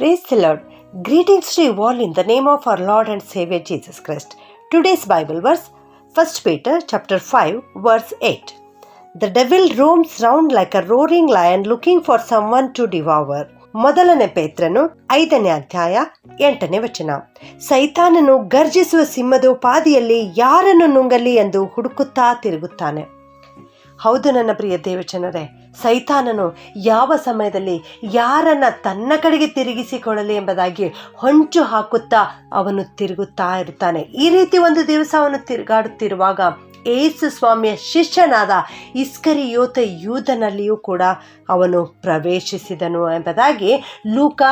Praise the Lord greetings to in the name of our Lord and saviour Jesus Christ today's Bible verse first Peter chapter five verse eight the devil roams round like a roaring lion looking for someone to devour ಮೊದಲನೇ ಪೇತ್ರನು ಐದನೇ ಅಧ್ಯಾಯ ಎಂಟನೇ ವಚನ. ಸೈತಾನನು ಗರ್ಜಿಸುವ ಸಿಂಹದ ಉಪಾದಿಯಲ್ಲಿ ಯಾರನ್ನು ನುಂಗಲಿ ಎಂದು ಹುಡುಕುತ್ತಾ ತಿರುಗುತ್ತಾನೆ. ಹೌದು ನನ್ನ ಪ್ರಿಯ ದೇವಚನರೇ, ಸೈತಾನನು ಯಾವ ಸಮಯದಲ್ಲಿ ಯಾರನ್ನ ತನ್ನ ಕಡೆಗೆ ತಿರುಗಿಸಿಕೊಳ್ಳಲಿ ಎಂಬುದಾಗಿ ಹೊಂಚು ಹಾಕುತ್ತಾ ಅವನು ತಿರುಗುತ್ತಾ ಇರುತ್ತಾನೆ. ಈ ರೀತಿ ಒಂದು ದಿವಸ ಅವನು ತಿರುಗಾಡುತ್ತಿರುವಾಗ ಏಸು ಸ್ವಾಮಿಯ ಶಿಷ್ಯನಾದ ಇಸ್ಕರಿಯೋತ ಯೂಧನಲ್ಲಿಯೂ ಕೂಡ ಅವನು ಪ್ರವೇಶಿಸಿದನು ಎಂಬುದಾಗಿ ಲೂಕ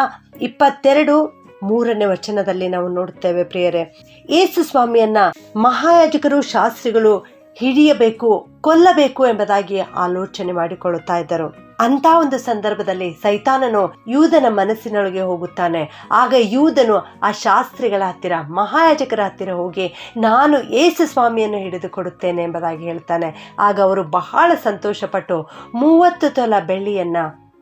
ಇಪ್ಪತ್ತೆರಡು ಮೂರನೇ ವಚನದಲ್ಲಿ ನಾವು ನೋಡುತ್ತೇವೆ ಪ್ರಿಯರೇ. ಏಸು ಸ್ವಾಮಿಯನ್ನ ಮಹಾಯಾಜಕರು, ಶಾಸ್ತ್ರಿಗಳು ಹಿಡಿಯಬೇಕು ಕೊಲ್ಲಬೇಕು ಎಂಬುದಾಗಿ ಆಲೋಚನೆ ಮಾಡಿಕೊಳ್ಳುತ್ತಾ ಇದ್ದರು. ಅಂತ ಒಂದು ಸಂದರ್ಭದಲ್ಲಿ ಸೈತಾನನು ಯೂದನ ಮನಸ್ಸಿನೊಳಗೆ ಹೋಗುತ್ತಾನೆ. ಆಗ ಯೂದನು ಆ ಶಾಸ್ತ್ರಿಗಳ ಹತ್ತಿರ, ಮಹಾಯಾಜಕರ ಹತ್ತಿರ ಹೋಗಿ, ನಾನು ಏಸು ಸ್ವಾಮಿಯನ್ನು ಹಿಡಿದುಕೊಡುತ್ತೇನೆ ಎಂಬುದಾಗಿ ಹೇಳ್ತಾನೆ. ಆಗ ಅವರು ಬಹಳ ಸಂತೋಷಪಟ್ಟು, ಮೂವತ್ತು ತೊಲ ಬೆಳ್ಳಿಯನ್ನ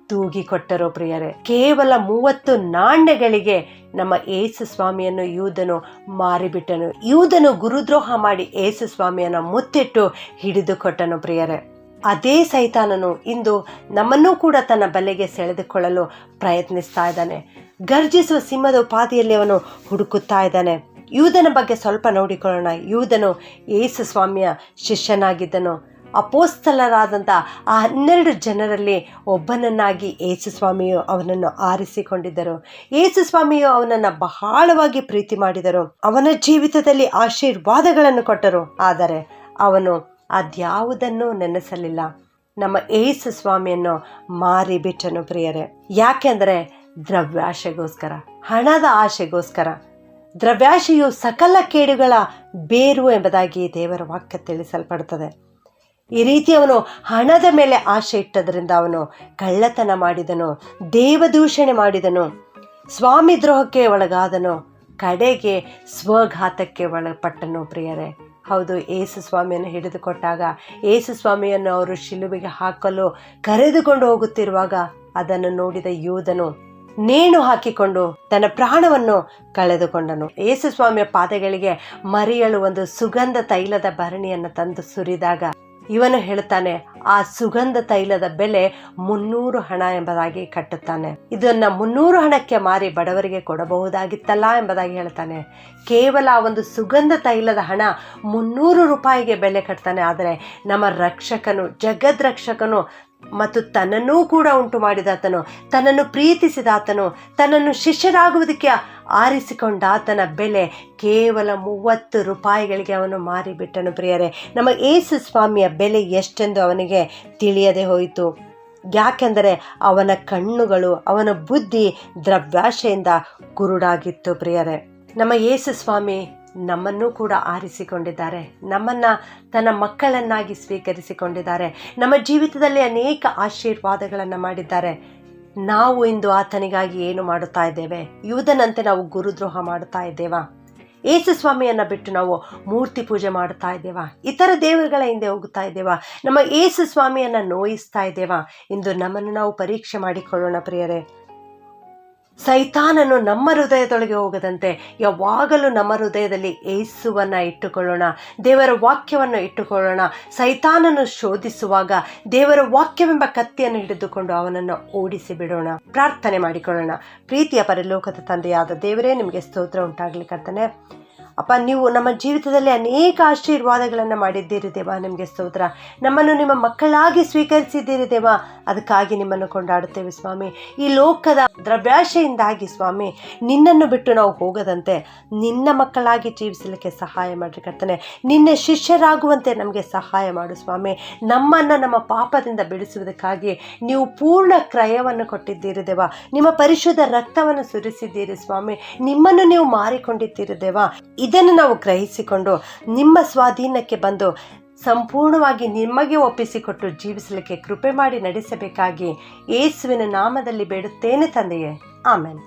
ತೂಗಿ ಕೊಟ್ಟರು ಪ್ರಿಯರೇ, ಕೇವಲ ಮೂವತ್ತು ನಾಣ್ಯಗಳಿಗೆ ನಮ್ಮ ಏಸು ಸ್ವಾಮಿಯನ್ನು, ಯೂದನು ಮಾರಿಬಿಟ್ಟನು. ಯೂದನು ಗುರುದ್ರೋಹ ಮಾಡಿ ಏಸು ಸ್ವಾಮಿಯನ್ನು ಮುತ್ತಿಟ್ಟು ಹಿಡಿದುಕೊಟ್ಟನು ಪ್ರಿಯರೇ. ಅದೇ ಸೈತಾನನು ಇಂದು ನಮ್ಮನ್ನೂ ಕೂಡ ತನ್ನ ಬಲೆಗೆ ಸೆಳೆದುಕೊಳ್ಳಲು ಪ್ರಯತ್ನಿಸ್ತಾ ಇದ್ದಾನೆ. ಗರ್ಜಿಸುವ ಸಿಂಹದ ಉಪಾದಿಯಲ್ಲಿ ಅವನು ಹುಡುಕುತ್ತಾ ಇದ್ದಾನೆ. ಯೂದನ ಬಗ್ಗೆ ಸ್ವಲ್ಪ ನೋಡಿಕೊಳ್ಳೋಣ. ಯೂದನು ಏಸು ಸ್ವಾಮಿಯ ಶಿಷ್ಯನಾಗಿದ್ದನು. ಅಪೋಸ್ತಲರಾದಂಥ ಆ ಹನ್ನೆರಡು ಜನರಲ್ಲಿ ಒಬ್ಬನನ್ನಾಗಿ ಯೇಸುಸ್ವಾಮಿಯು ಅವನನ್ನು ಆರಿಸಿಕೊಂಡಿದ್ದರು. ಯೇಸುಸ್ವಾಮಿಯು ಅವನನ್ನು ಬಹಳವಾಗಿ ಪ್ರೀತಿ ಮಾಡಿದರು. ಅವನ ಜೀವಿತದಲ್ಲಿ ಆಶೀರ್ವಾದಗಳನ್ನು ಕೊಟ್ಟರು. ಆದರೆ ಅವನು ಅದ್ಯಾವುದನ್ನೂ ನೆನೆಸಲಿಲ್ಲ. ನಮ್ಮ ಏಸು ಸ್ವಾಮಿಯನ್ನು ಮಾರಿಬಿಟ್ಟನು ಪ್ರಿಯರೇ. ಯಾಕೆಂದರೆ ದ್ರವ್ಯಾಶೆಗೋಸ್ಕರ, ಹಣದ ಆಶೆಗೋಸ್ಕರ. ದ್ರವ್ಯಾಶೆಯು ಸಕಲ ಕೇಡುಗಳ ಬೇರು ಎಂಬುದಾಗಿ ದೇವರ ವಾಕ್ಯ ತಿಳಿಸಲ್ಪಡುತ್ತದೆ. ಈ ರೀತಿ ಅವನು ಹಣದ ಮೇಲೆ ಆಶೆ ಇಟ್ಟದರಿಂದ ಅವನು ಕಳ್ಳತನ ಮಾಡಿದನು, ದೇವದೂಷಣೆ ಮಾಡಿದನು. ಸ್ವಾಮಿ ದ್ರೋಹಕ್ಕೆ ಒಳಗಾದನು, ಕಡೆಗೆ ಸ್ವಘಾತಕ್ಕೆ ಒಳಪಟ್ಟನು ಪ್ರಿಯರೇ. ಹೌದು, ಏಸು ಸ್ವಾಮಿಯನ್ನು ಹಿಡಿದುಕೊಟ್ಟಾಗ, ಏಸು ಸ್ವಾಮಿಯನ್ನು ಅವರು ಶಿಲುಬೆಗೆ ಹಾಕಲು ಕರೆದುಕೊಂಡು ಹೋಗುತ್ತಿರುವಾಗ ಅದನ್ನು ನೋಡಿದ ಯೋಧನು ನೇಣು ಹಾಕಿಕೊಂಡು ತನ್ನ ಪ್ರಾಣವನ್ನು ಕಳೆದುಕೊಂಡನು. ಏಸು ಸ್ವಾಮಿಯ ಪಾದಗಳಿಗೆ ಮರಿಯಳು ಒಂದು ಸುಗಂಧ ತೈಲದ ಭರಣಿಯನ್ನು ತಂದು ಸುರಿದಾಗ ಇವನು ಹೇಳ್ತಾನೆ, ಆ ಸುಗಂಧ ತೈಲದ ಬೆಲೆ ಮುನ್ನೂರು ಹಣ ಎಂಬುದಾಗಿ ಕಟ್ಟುತ್ತಾನೆ. ಇದನ್ನ ಮುನ್ನೂರು ಹಣಕ್ಕೆ ಮಾರಿ ಬಡವರಿಗೆ ಕೊಡಬಹುದಾಗಿತ್ತಲ್ಲ ಎಂಬುದಾಗಿ ಹೇಳ್ತಾನೆ. ಕೇವಲ ಒಂದು ಸುಗಂಧ ತೈಲದ ಹಣ ಮುನ್ನೂರು ರೂಪಾಯಿಗೆ ಬೆಲೆ ಕಟ್ತಾನೆ. ಆದರೆ ನಮ್ಮ ರಕ್ಷಕನು, ಜಗದ್ ರಕ್ಷಕನು ಮತ್ತು ತನ್ನನ್ನೂ ಕೂಡ ಉಂಟು ಮಾಡಿದಾತನು ತನ್ನನ್ನು ಪ್ರೀತಿಸಿದಾತನು ತನ್ನನ್ನು ಶಿಷ್ಯರಾಗುವುದಕ್ಕೆ ಆರಿಸಿಕೊಂಡಾತನ ಬೆಲೆ ಕೇವಲ ಮೂವತ್ತು ರೂಪಾಯಿಗಳಿಗೆ ಅವನು ಮಾರಿಬಿಟ್ಟನು ಪ್ರಿಯರೇ. ನಮ್ಮ ಏಸು ಸ್ವಾಮಿಯ ಬೆಲೆ ಎಷ್ಟೆಂದು ಅವನಿಗೆ ತಿಳಿಯದೆ ಹೋಯಿತು. ಯಾಕೆಂದರೆ ಅವನ ಕಣ್ಣುಗಳು, ಅವನ ಬುದ್ಧಿ ದ್ರವ್ಯಾಶೆಯಿಂದ ಕುರುಡಾಗಿತ್ತು ಪ್ರಿಯರೇ. ನಮ್ಮ ಯೇಸು ಸ್ವಾಮಿ ನಮ್ಮನ್ನು ಕೂಡ ಆರಿಸಿಕೊಂಡಿದ್ದಾರೆ. ನಮ್ಮನ್ನು ತನ್ನ ಮಕ್ಕಳನ್ನಾಗಿ ಸ್ವೀಕರಿಸಿಕೊಂಡಿದ್ದಾರೆ. ನಮ್ಮ ಜೀವಿತದಲ್ಲಿ ಅನೇಕ ಆಶೀರ್ವಾದಗಳನ್ನು ಮಾಡಿದ್ದಾರೆ. ನಾವು ಇಂದು ಆತನಿಗಾಗಿ ಏನು ಮಾಡುತ್ತಾ ಇದ್ದೇವೆ? ಯೂದನಂತೆ ನಾವು ಗುರುದ್ರೋಹ ಮಾಡುತ್ತಾ ಇದ್ದೇವಾ? ಏಸು ಸ್ವಾಮಿಯನ್ನು ಬಿಟ್ಟು ನಾವು ಮೂರ್ತಿ ಪೂಜೆ ಮಾಡುತ್ತಾ ಇದ್ದೇವಾ? ಇತರ ದೇವರುಗಳ ಹಿಂದೆ ಹೋಗುತ್ತಾ ಇದ್ದೇವಾ? ನಮ್ಮ ಏಸು ಸ್ವಾಮಿಯನ್ನು ನೋಯಿಸ್ತಾ ಇದ್ದೇವಾ? ಇಂದು ನಮ್ಮನ್ನು ನಾವು ಪರೀಕ್ಷೆ ಮಾಡಿಕೊಳ್ಳೋಣ ಪ್ರಿಯರೇ. ಸೈತಾನನು ನಮ್ಮ ಹೃದಯದೊಳಗೆ ಹೋಗದಂತೆ ಯಾವಾಗಲೂ ನಮ್ಮ ಹೃದಯದಲ್ಲಿ ಏಸುವನ್ನು ಇಟ್ಟುಕೊಳ್ಳೋಣ, ದೇವರ ವಾಕ್ಯವನ್ನು ಇಟ್ಟುಕೊಳ್ಳೋಣ. ಸೈತಾನನು ಶೋಧಿಸುವಾಗ ದೇವರ ವಾಕ್ಯವೆಂಬ ಕತ್ತಿಯನ್ನು ಹಿಡಿದುಕೊಂಡು ಅವನನ್ನು ಓಡಿಸಿ ಬಿಡೋಣ ಪ್ರಾರ್ಥನೆ ಮಾಡಿಕೊಳ್ಳೋಣ. ಪ್ರೀತಿಯ ಪರಲೋಕದ ತಂದೆಯಾದ ದೇವರೇ, ನಿಮಗೆ ಸ್ತೋತ್ರ ಉಂಟಾಗಲಿ ಅಪ್ಪ, ನೀವು ನಮ್ಮ ಜೀವಿತದಲ್ಲಿ ಅನೇಕ ಆಶೀರ್ವಾದಗಳನ್ನು ಮಾಡಿದ್ದೀರಿ ದೇವ, ನಿಮಗೆ ಸ್ತೋತ್ರ. ನಮ್ಮನ್ನು ನಿಮ್ಮ ಮಕ್ಕಳಾಗಿ ಸ್ವೀಕರಿಸಿದ್ದೀರಿ ದೇವ. ಅದಕ್ಕಾಗಿ ನಿಮ್ಮನ್ನು ಕೊಂಡಾಡುತ್ತೇವೆ ಸ್ವಾಮಿ. ಈ ಲೋಕದ ದ್ರವ್ಯಾಶೆಯಿಂದಾಗಿ ಸ್ವಾಮಿ, ನಿನ್ನನ್ನು ಬಿಟ್ಟು ನಾವು ಹೋಗದಂತೆ ನಿನ್ನ ಮಕ್ಕಳಾಗಿ ಜೀವಿಸಲಿಕ್ಕೆ ಸಹಾಯ ಮಾಡಿರಿ ಕರ್ತನೆ. ನಿನ್ನ ಶಿಷ್ಯರಾಗುವಂತೆ ನಮಗೆ ಸಹಾಯ ಮಾಡು ಸ್ವಾಮಿ. ನಮ್ಮನ್ನು ನಮ್ಮ ಪಾಪದಿಂದ ಬಿಡಿಸುವುದಕ್ಕಾಗಿ ನೀವು ಪೂರ್ಣ ಕ್ರಯವನ್ನು ಕೊಟ್ಟಿದ್ದೀರಿ ದೇವ. ನಿಮ್ಮ ಪರಿಶುದ್ಧ ರಕ್ತವನ್ನು ಸುರಿಸಿದ್ದೀರಿ ಸ್ವಾಮಿ. ನಿಮ್ಮನ್ನು ನೀವು ಮಾರಿಕೊಂಡಿದ್ದೀರಿ ದೇವ. ಇದನ್ನು ನಾವು ಗ್ರಹಿಸಿಕೊಂಡು ನಿಮ್ಮ ಸ್ವಾಧೀನಕ್ಕೆ ಬಂದು ಸಂಪೂರ್ಣವಾಗಿ ನಿಮಗೆ ಒಪ್ಪಿಸಿಕೊಟ್ಟು ಜೀವಿಸಲಿಕ್ಕೆ ಕೃಪೆ ಮಾಡಿ ನಡೆಸಬೇಕಾಗಿ ಯೇಸುವಿನ ನಾಮದಲ್ಲಿ ಬೇಡುತ್ತೇನೆ ತಂದೆಯೇ. ಆಮೇಲೆ